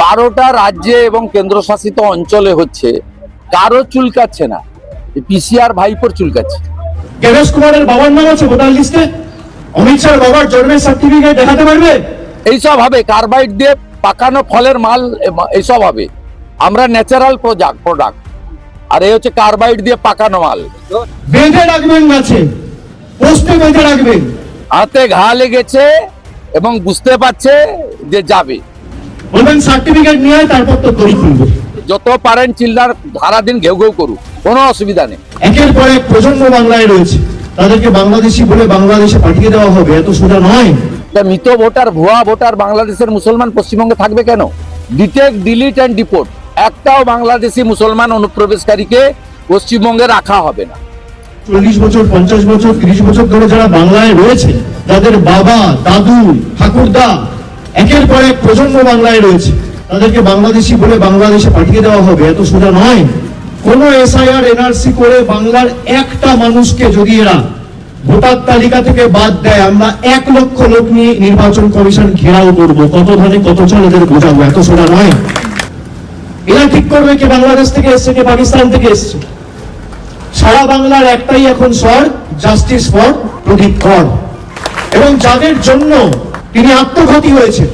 বারোটা রাজ্যে এবং কেন্দ্রশাসিত অঞ্চলে হচ্ছে কারও চুলকাচ্ছে না। পিসিআর ভাইপোর চুলকাচ্ছে। গণেশ কুমারের বাবার নাম আছে ভোটার লিস্টে। অমিত শাহ বাবার জন্মের সার্টিফিকেট দেখাতে পারবে? এইসব হবে কার্বাইড দিয়ে পাকানো ফলের মাল এইসব হবে। আমরা ন্যাচারাল প্রোডাক্ট প্রোডাক্ট আর এই হচ্ছে কার্বাইড দিয়ে পাকানো মাল। বেঁধে রাখবেন গাছে। পোস্টে বেঁধে রাখবেন। হাতে ঘা লেগেছে এবং বুঝতে পারছে যে যাবে। বলবেন সার্টিফিকেট নিয়ে তারপর তো খুলবে। যত পারেন চিল্লার সারাদিন ঘেউ ঘেউ করুক কোনো অসুবিধা নেই। একের পর এক প্রজন্ম বাংলায় রয়েছে। তাদেরকে বাংলাদেশি বলে বাংলাদেশে পাঠিয়ে দেওয়া হবে এত সোজা নয়। মৃত ভোটার ভুয়া ভোটার বাংলাদেশের মুসলমান পশ্চিমবঙ্গে থাকবে কেন? ডিটেক্ট ডিলিট অ্যান্ড ডিপোর্ট একটাও বাংলাদেশি মুসলমান অনুপ্রবেশকারীকে পশ্চিমবঙ্গে রাখা হবে না। চল্লিশ বছর পঞ্চাশ বছর তিরিশ বছর ধরে যারা বাংলায় রয়েছে তাদের বাবা দাদু ঠাকুরদা একের পর এক প্রজন্ম বাংলায় রয়েছে। তাদেরকে বাংলাদেশি বলে বাংলাদেশে পাঠিয়ে দেওয়া হবে, এত সোজা নয়। কোন এসআইআর, এনআরসি করে বাংলার একটা মানুষকে যদি এরা ভোটার তালিকা থেকে বাদ দেয়, আমরা এক লক্ষ লোক নিয়ে নির্বাচন কমিশন ঘেরাও করব। কত ধানে কত চাল এদের বোঝাবো, এত সোজা নয়। এরা ঠিক করবে কে বাংলাদেশ থেকে এসছে কে পাকিস্তান থেকে এসছে? সারা বাংলার একটাই এখন স্বর, জাস্টিস ফর প্রদীপ কর এবং যাদের জন্য তিনি আত্মঘাতী হয়েছে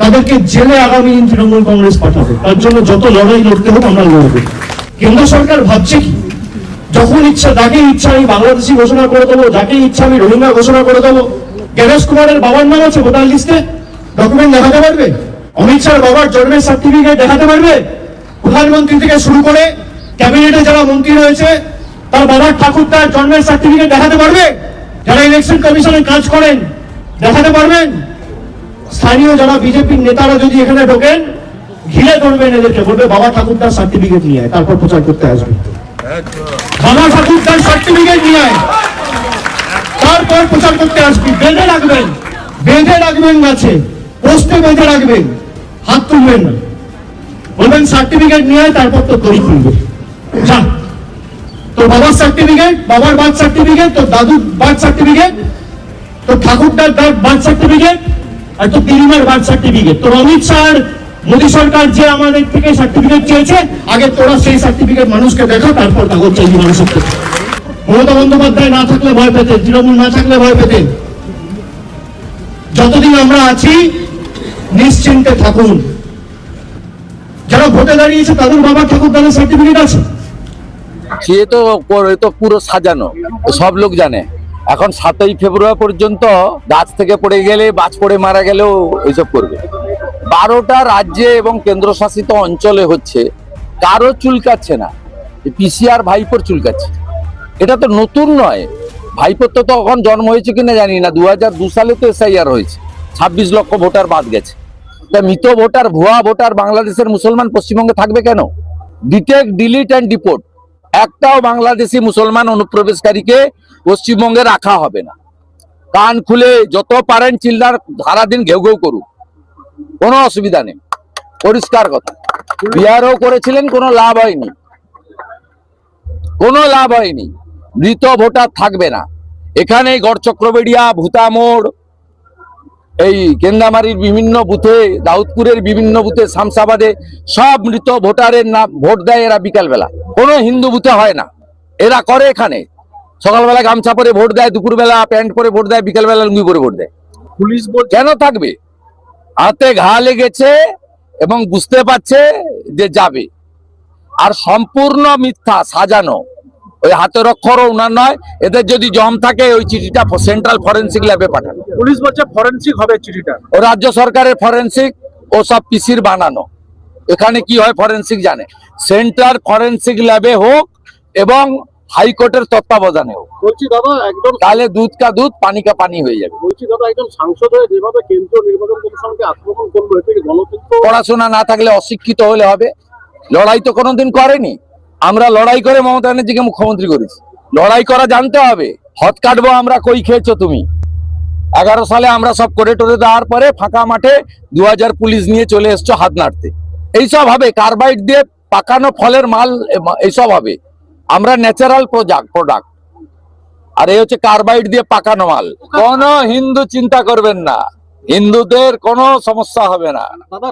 তাদেরকে জেলে আগামী দিন তৃণমূল কংগ্রেস পাঠাবে। তার জন্য যত লড়াই লড়তে হোক আমরা লড়বো। কেন্দ্র সরকার ভাবছে কি? যখন ইচ্ছা, যাকে ইচ্ছা আমি বাংলাদেশি ঘোষণা করে দেবো, যাকে ইচ্ছা আমি রোহিঙ্গা ঘোষণা করে দেবো। গণেশ কুমারের বাবার নাম আছে ভোটার লিস্টে। ডকুমেন্ট দেখাতে পারবে? অমিত শাহ বাবার জন্মের সার্টিফিকেট দেখাতে পারবে? প্রধানমন্ত্রী থেকে শুরু করে ক্যাবিনেটে যারা মন্ত্রী রয়েছে, তার বাবার ঠাকুর তার জন্মের সার্টিফিকেট দেখাতে পারবে? যারা ইলেকশন কমিশনে কাজ করেন, দেখাতে পারবেন? স্থানীয় যারা বিজেপির নেতারা যদি এখানে ঢোকেন, ঘিরে ধরবেন এদেরকে, বলবে, বাবা ঠাকুর তার সার্টিফিকেট নিয়ে তারপর প্রচার করতে আসবে। বাবা ঠাকুর তার সার্টিফিকেট নিয়ে তারপর প্রচার করতে আসবি। বেঁধে রাখবেন বেঁধে রাখবেন গাছে পোস্টে বেঁধে রাখবেন, হাত তুলবেন না। বলবেন সার্টিফিকেট নিয়ে তারপর তো তৈরি খুলবে। যা, তোর বাবার সার্টিফিকেট বাবার বার্থ সার্টিফিকেট তোর দাদুর বার্থ সার্টিফিকেট তোর ঠাকুরদার birth certificate birth certificate Amit Modi সরকার যে আমাদের থেকে সার্টিফিকেট চেয়েছে, আগে তোরা সেই সার্টিফিকেট মানুষকে দেখা তারপর কাগজ চাইবি মানুষের থেকে মমতা বন্দ্যোপাধ্যায় না থাকলে ভয় পেতেন, তৃণমূল না থাকলে ভয় পেতেন। যতদিন আমরা আছি, নিশ্চিন্তে থাকুন। যারা ভোটে দাঁড়িয়েছে, তাদের বাবা ঠাকুর তাদের সার্টিফিকেট আছে। সে তো পুরো সাজানো, সব লোক জানে। এখন সাতই ফেব্রুয়ারি পর্যন্ত গাছ থেকে পড়ে গেলে, বাজ পড়ে মারা গেলেও এইসব করবে। বারোটা রাজ্যে এবং কেন্দ্রশাসিত অঞ্চলে হচ্ছে, কারও চুলকাচ্ছে না। পিসিআর ভাইপোর চুলকাচ্ছে। এটা তো নতুন নয়। ভাইপোর তো তখন জন্ম হয়েছে কিনা জানি না। দু হাজার দু সালে তো এসআইআর হয়েছে। ছাব্বিশ লক্ষ ভোটার বাদ গেছে। তা মৃত ভোটার, ভুয়া ভোটার বাংলাদেশের মুসলমান পশ্চিমবঙ্গে থাকবে কেন? ডিটেক্ট, ডিলিট অ্যান্ড ডিপোর্ট একটাও বাংলাদেশি মুসলমান অনুপ্রবেশকারীকে পশ্চিমবঙ্গে রাখা হবে না। কান খুলে যত পারেন চিল্লার সারাদিন ঘেউ ঘেউ করুক। কোনো অসুবিধা নেই। পরিষ্কার কথা। বিহারও করেছিলেন, কোনো লাভ হয়নি। কোনো লাভ হয়নি। মৃত ভোটার থাকবে না। এখানে গড়চক্রবেড়িয়া ভূতামোড় এই কেন্দামারির বিভিন্ন বুথে, দাউদপুরের বিভিন্ন বুথে, শামসাবাদে সব মৃত ভোটারের নাম, ভোট দেয় এরা বিকালবেলা। কোনো হিন্দু বুথে হয় না। এরা করে এখানে। সকালবেলা গামছা পরে ভোট দেয় দুপুরবেলা প্যান্ট পরে ভোট দেয় বিকালবেলা লুঙ্গি পরে ভোট দেয়। পুলিশ কেন থাকবে? হাতে ঘা লেগেছে এবং বুঝতে পারছে যে যাবে। আর সম্পূর্ণ মিথ্যা সাজানো। ওই হাতের অক্ষরও উনার নয় এদের যদি জম থাকে ওই চিঠিটা সেন্ট্রাল ফরেন্সিক ল্যাবে পাঠানো পুলিশ বলছে ফরেন্সিক হবে চিঠিটা। ও রাজ্য সরকারের ফরেন্সিক ও সব পিসির বানানো। এখানে কি হয় ফরেন্সিক জানে। সেন্ট্রাল ফরেন্সিক ল্যাবে হোক এবং হাইকোর্টের তত্ত্বাবধানে হোক। বলছি দাদা একদম তাহলে দুধ কা দুধ পানি কা পানি হয়ে যাবে। বলছি দাদা একজন সাংসদ হয়ে যেভাবে কেন্দ্রীয় নির্বাচন কমিশনকে আক্রমণ করল গণতন্ত্র পড়াশোনা না থাকলে অশিক্ষিত হলে হবে। লড়াই তো কোনোদিন করেনি। আমরা লড়াই করে মমতা ব্যানার্জিকে মুখ্যমন্ত্রী করেছি। লড়াই করা জানতে হবে। হত কাটবো আমরা কই খেয়েছো তুমি? এগারো সালে আমরা সব করে টোরে দেওয়ার পরে ফাঁকা মাঠে দু হাজার পুলিশ নিয়ে চলে এসছো হাত নাড়তে। এইসব হবে কার্বাইড দিয়ে পাকানো ফলের মাল, এইসব হবে। আমরা ন্যাচারাল প্রোডাক্ট প্রোডাক্ট আর এই হচ্ছে কার্বাইড দিয়ে পাকানো মাল। কোন হিন্দু চিন্তা করবেন না। হিন্দুদের কোনো সমস্যা হবে না। দাদা